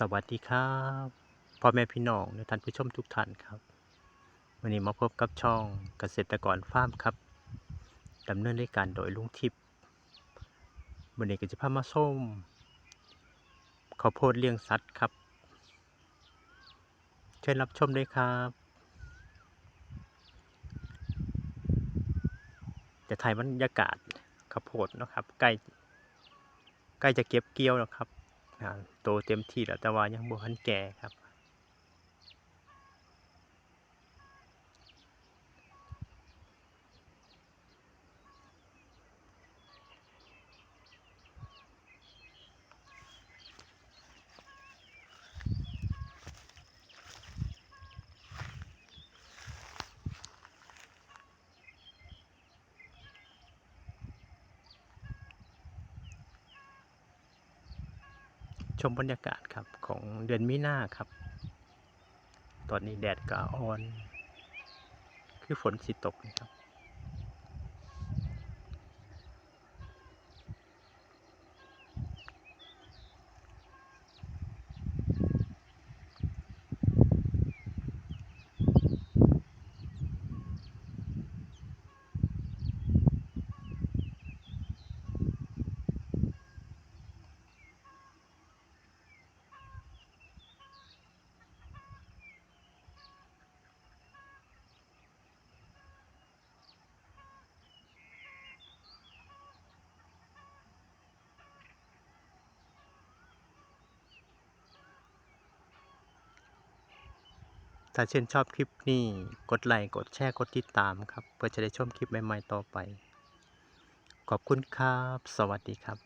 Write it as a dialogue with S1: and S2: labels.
S1: สวัสดีครับพ่อแม่พี่น้องและท่านผู้ชมทุกท่านครับ วันนี้มาพบกับช่องเกษตรกรฟาร์มครับดำเนินรายการโดยลุงทิพย์วันนี้ก็จะพามาส้มข้าวโพดเลี้ยงสัตว์ครับ เชิญรับชมด้วยครับ จะถ่ายบรรยากาศข้าวโพดนะครับใกล้ใกล้จะเก็บเกี่ยวแล้วครับ อ่าโตเต็มที่แล้วแต่ว่ายังบ่ทันแก่ครับ ชมบรรยากาศครับของเดือนมีนาครับ ตอนนี้แดดก็อ่อน คือฝนสิตกนะครับ ถ้าชื่นชอบคลิปนี้กดไลค์กดแชร์กดติดตามครับ เพื่อจะได้ชมคลิปใหม่ๆต่อไป ขอบคุณครับ สวัสดีครับ